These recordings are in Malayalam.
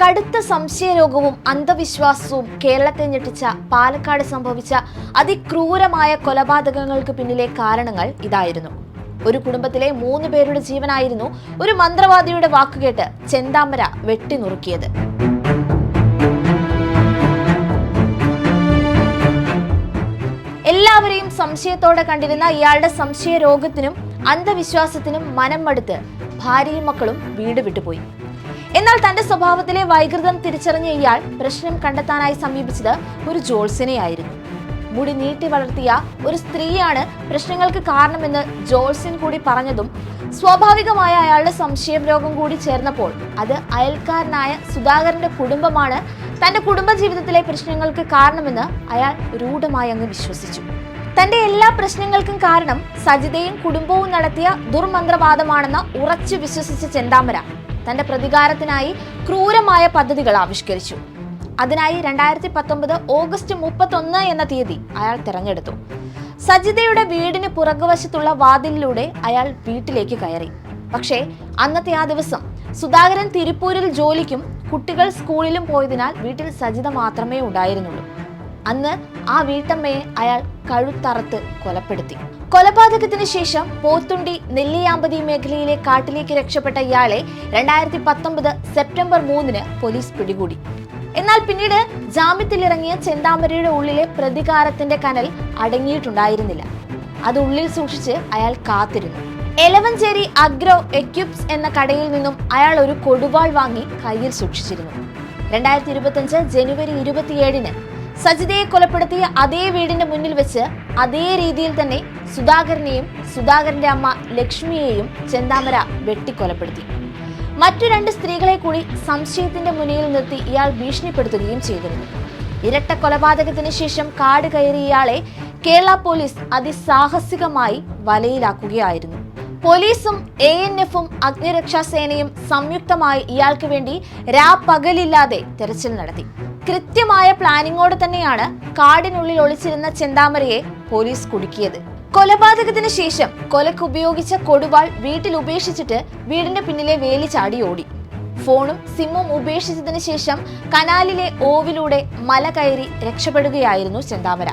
കടുത്ത സംശയരോഗവും അന്ധവിശ്വാസവും കേരളത്തെ ഞെട്ടിച്ച പാലക്കാട് സംഭവിച്ച അതിക്രൂരമായ കൊലപാതകങ്ങൾക്ക് പിന്നിലെ കാരണങ്ങൾ ഇതായിരുന്നു. ഒരു കുടുംബത്തിലെ മൂന്ന് പേരുടെ ജീവനായിരുന്നു ഒരു മന്ത്രവാദിയുടെ വാക്കുകേട്ട് ചെന്താമര വെട്ടിനുറുക്കിയത്. എല്ലാവരെയും സംശയത്തോടെ കണ്ടിരുന്ന ഇയാളുടെ സംശയ രോഗത്തിനും അന്ധവിശ്വാസത്തിനും മനം മടുത്ത് ഭാര്യയും മക്കളും വീട് വിട്ടുപോയി. എന്നാൽ തന്റെ സ്വഭാവത്തിലെ വൈകൃതം തിരിച്ചറിഞ്ഞ ഇയാൾ പ്രശ്നം കണ്ടെത്താനായി സമീപിച്ചത് ഒരു ജോൾസിനെയായിരുന്നു മുടി നീട്ടി വളർത്തിയ ഒരു സ്ത്രീയാണ് പ്രശ്നങ്ങൾക്ക് കാരണമെന്ന് ജോൾസിൻ കൂടി പറഞ്ഞതും സ്വാഭാവികമായ അയാളുടെ സംശയം രോഗം കൂടി ചേർന്നപ്പോൾ അത് അയൽക്കാരനായ സുധാകരന്റെ കുടുംബമാണ് തന്റെ കുടുംബജീവിതത്തിലെ പ്രശ്നങ്ങൾക്ക് കാരണമെന്ന് അയാൾ രൂഢമായി അങ്ങ് വിശ്വസിച്ചു. തന്റെ എല്ലാ പ്രശ്നങ്ങൾക്കും കാരണം സജിതയും കുടുംബവും നടത്തിയ ദുർമന്ത്രവാദമാണെന്ന് ഉറച്ചു വിശ്വസിച്ച ചെന്താമര. തന്റെ പ്രതികാരത്തിനായി ക്രൂരമായ പദ്ധതികൾ ആവിഷ്കരിച്ചു. അതിനായി രണ്ടായിരത്തി പത്തൊമ്പത് ഓഗസ്റ്റ് മുപ്പത്തൊന്ന് എന്ന തീയതി അയാൾ തിരഞ്ഞെടുത്തു. സജിതയുടെ വീടിന് പുറകുവശത്തുള്ള വാതിലിലൂടെ അയാൾ വീട്ടിലേക്ക് കയറി. പക്ഷേ അന്നത്തെ ആ ദിവസം സുധാകരൻ തിരുപ്പൂരിൽ ജോലിക്കും കുട്ടികൾ സ്കൂളിലും പോയതിനാൽ വീട്ടിൽ സജിത മാത്രമേ ഉണ്ടായിരുന്നുള്ളൂ. അന്ന് ആ വീട്ടമ്മയെ അയാൾ കഴുത്തറത്ത് കൊലപ്പെടുത്തി. കൊലപാതകത്തിന് ശേഷം പോത്തുണ്ടി നെല്ലിയാമ്പതി മേഖലയിലെ കാട്ടിലേക്ക് രക്ഷപ്പെട്ട ഇയാളെ രണ്ടായിരത്തി പത്തൊമ്പത് സെപ്റ്റംബർ മൂന്നിന് പോലീസ് പിടികൂടി. എന്നാൽ പിന്നീട് ജാമ്യത്തിലിറങ്ങിയ ചെന്താമരയുടെ ഉള്ളിലെ പ്രതികാരത്തിന്റെ കനൽ അടങ്ങിയിട്ടുണ്ടായിരുന്നില്ല. അത് ഉള്ളിൽ സൂക്ഷിച്ച് അയാൾ കാത്തിരുന്നു. എലവഞ്ചേരി അഗ്രോ എക്യുപ്സ് എന്ന കടയിൽ നിന്നും അയാൾ ഒരു കൊടുവാൾ വാങ്ങി കയ്യിൽ സൂക്ഷിച്ചിരുന്നു. രണ്ടായിരത്തി ഇരുപത്തിയഞ്ച് ജനുവരി ഇരുപത്തിയേഴിന് സജിതയെ കൊലപ്പെടുത്തിയ അതേ വീടിന്റെ മുന്നിൽ വെച്ച് അതേ രീതിയിൽ തന്നെ സുധാകരനെയും സുധാകരന്റെ അമ്മ ലക്ഷ്മിയെയും ചെന്താമര വെട്ടിക്കൊലപ്പെടുത്തി. മറ്റു രണ്ട് സ്ത്രീകളെ കൂടി സംശയത്തിന്റെ മുന്നിൽ നിർത്തി ഇയാൾ ഭീഷണിപ്പെടുത്തുകയും ചെയ്തിരുന്നു. ഇരട്ട കൊലപാതകത്തിന് ശേഷം കാട് കയറി ഇയാളെ കേരള പോലീസ് അതിസാഹസികമായി വലയിലാക്കുകയായിരുന്നു. പോലീസും എ എൻ എഫും അഗ്നിരക്ഷാസേനയും സംയുക്തമായി ഇയാൾക്ക് വേണ്ടി രാപ്പകലില്ലാതെ തെരച്ചിൽ നടത്തി. കൃത്യമായ പ്ലാനിങ്ങോടെ തന്നെയാണ് കാടിനുള്ളിൽ ഒളിച്ചിരുന്ന ചെന്താമരയെ പോലീസ് കുടുക്കിയത്. കൊലപാതകത്തിന് ശേഷം കൊലക്ക് ഉപയോഗിച്ച കൊടുവാൾ വീട്ടിൽ ഉപേക്ഷിച്ചിട്ട് വീടിന്റെ പിന്നിലെ വേലി ചാടി ഓടി. ഫോണും സിമ്മും ഉപേക്ഷിച്ചതിന് ശേഷം കനാലിലെ ഓവിലൂടെ മല കയറി രക്ഷപ്പെടുകയായിരുന്നു ചെന്താമര.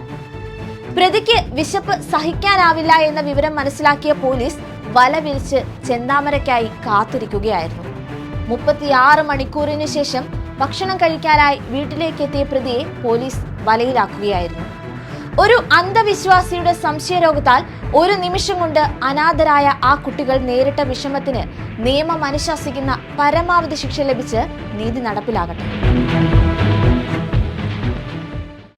പ്രതിക്ക് വിശപ്പ് സഹിക്കാനാവില്ല എന്ന വിവരം മനസ്സിലാക്കിയ പോലീസ് വല വിരിച്ച് ചെന്താമരയ്ക്കായി കാത്തിരിക്കുകയായിരുന്നു. മുപ്പത്തിയാറ് മണിക്കൂറിന് ശേഷം ഭക്ഷണം കഴിക്കാനായി വീട്ടിലേക്ക് എത്തിയ പ്രതിയെ പോലീസ് വലയിലാക്കുകയായിരുന്നു. ഒരു അന്ധവിശ്വാസിയുടെ സംശയരോഗത്താൽ ഒരു നിമിഷം കൊണ്ട് അനാഥരായ ആ കുട്ടികൾ നേരിട്ട വിഷമത്തിന് നിയമം അനുശാസിക്കുന്ന പരമാവധി ശിക്ഷ ലഭിച്ച് നീതി നടപ്പിലാകട്ടെ.